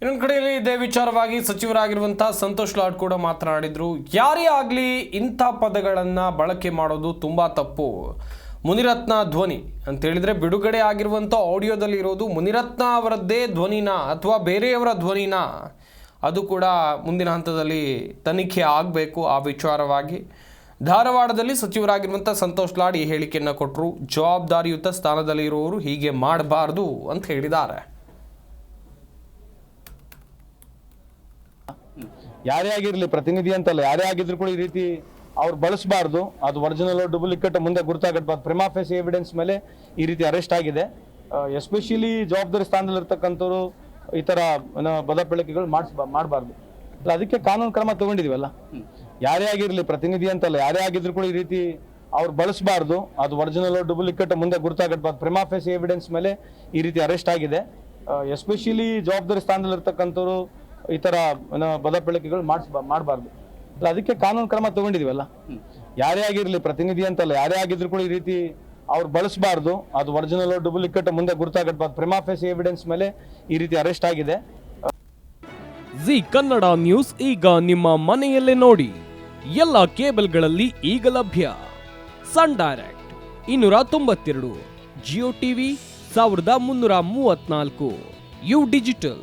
ಇನ್ನೊಂದು ಕಡೆಯಲ್ಲಿ ಇದೇ ವಿಚಾರವಾಗಿ ಸಚಿವರಾಗಿರುವಂತಹ ಸಂತೋಷ್ ಲಾಡ್ ಕೂಡ ಮಾತನಾಡಿದ್ರು, ಯಾರೇ ಆಗಲಿ ಇಂಥ ಪದಗಳನ್ನು ಬಳಕೆ ಮಾಡೋದು ತುಂಬ ತಪ್ಪು. ಮುನಿರತ್ನ ಧ್ವನಿ ಅಂತ ಹೇಳಿದ್ರೆ ಬಿಡುಗಡೆ ಆಗಿರುವಂಥ ಆಡಿಯೋದಲ್ಲಿ ಇರೋದು ಮುನಿರತ್ನ ಅವರದ್ದೇ ಧ್ವನಿನ ಅಥವಾ ಬೇರೆಯವರ ಧ್ವನಿನ? ಅದು ಕೂಡ ಮುಂದಿನ ಹಂತದಲ್ಲಿ ತನಿಖೆ ಆಗಬೇಕು ಆ ವಿಚಾರವಾಗಿ. ಧಾರವಾಡದಲ್ಲಿ ಸಚಿವರಾಗಿರುವಂಥ ಸಂತೋಷ್ ಲಾಡ್ ಈ ಹೇಳಿಕೆಯನ್ನು ಕೊಟ್ಟರು ಜವಾಬ್ದಾರಿಯುತ ಸ್ಥಾನದಲ್ಲಿ ಇರುವವರು ಹೀಗೆ ಮಾಡಬಾರ್ದು ಅಂತ ಹೇಳಿದ್ದಾರೆ. ಯಾರೇ ಆಗಿರಲಿ ಪ್ರತಿನಿಧಿ ಅಂತಲ್ಲ ಯಾರೇ ಆಗಿದ್ರು ಕೂಡ ಈ ರೀತಿ ಅವ್ರು ಬಳಸಬಾರ್ದು. ಅದು ಒರಿಜಿನಲ್ ಡೂಪ್ಲಿಕೇಟ್ ಮುಂದೆ ಗುರುತಾಗಬಾರ್ದು ಪ್ರಿಮಾಫೇಸ್ ಎವಿಡೆನ್ಸ್ ಮೇಲೆ ಈ ರೀತಿ ಅರೆಸ್ಟ್ ಆಗಿದೆ. ಎಸ್ಪೆಷಲಿ ಜವಾಬ್ದಾರಿ ಸ್ಥಾನದಲ್ಲಿ ಇರ್ತಕ್ಕಂಥವ್ರು ಈ ತರ ಏನೋ ಬದ ಬೆಳಕಿಗಳು ಮಾಡಿಸ್ ಮಾಡಬಾರ್ದು. ಅದಕ್ಕೆ ಕಾನೂನು ಕ್ರಮ ತಗೊಂಡಿದೀವಲ್ಲ? ಯಾರೇ ಆಗಿರಲಿ ಪ್ರತಿನಿಧಿ ಅಂತಲ್ಲ ಯಾರೇ ಆಗಿದ್ರು ಕೂಡ ಈ ರೀತಿ ಅವ್ರು ಬಳಸಬಾರ್ದು. ಅದು ಒರಿಜಿನಲ್ ಡೂಪ್ಲಿಕೇಟ್ ಮುಂದೆ ಗುರುತಾಗಬಾರ್ದು ಪ್ರಿಮಾಫೇಸ್ ಎವಿಡೆನ್ಸ್ ಮೇಲೆ ಈ ರೀತಿ ಅರೆಸ್ಟ್ ಆಗಿದೆ. ಎಸ್ಪೆಷಲಿ ಜವಾಬ್ದಾರಿ ಸ್ಥಾನದಲ್ಲಿ ಇರ್ತಕ್ಕಂಥವ್ರು ಈ ತರ ಬಲ ಬದ ಬೆಳಕಿಗಳು ಮಾಡಿಸ್ ಮಾಡಬಾರ್ದು. ಅದಕ್ಕೆ ಕಾನೂನು ಕ್ರಮ ತಗೊಂಡಿದೀವಲ್ಲ? ಯಾರೇ ಆಗಿರಲಿ ಪ್ರತಿನಿಧಿ ಅಂತಲ್ಲ ಯಾರೇ ಆಗಿದ್ರು ಕೂಡ ಈ ರೀತಿ ಅವ್ರು ಬಳಸಬಾರ್ದು. ಅದು ಒರಿಜಿನಲ್ ಡುಪ್ಲಿಕೇಟ್ ಮುಂದೆ ಗುರುತಾಗಬಾರ್ದು ಪ್ರಿಮಾಫೇಸ್ ಎವಿಡೆನ್ಸ್ ಮೇಲೆ ಈ ರೀತಿ ಅರೆಸ್ಟ್ ಆಗಿದೆ. ಜಿ ಕನ್ನಡ ನ್ಯೂಸ್ ಈಗ ನಿಮ್ಮ ಮನೆಯಲ್ಲೇ ನೋಡಿ. ಎಲ್ಲ ಕೇಬಲ್ಗಳಲ್ಲಿ ಈಗ ಲಭ್ಯ. ಸನ್ ಡೈರೆಕ್ಟ್ ಇನ್ನೂರ ತೊಂಬತ್ತೆರಡು. ಜಿಯೋ ಟಿವಿ ಸಾವಿರದ ಮುನ್ನೂರ ಮೂವತ್ನಾಲ್ಕು. U digital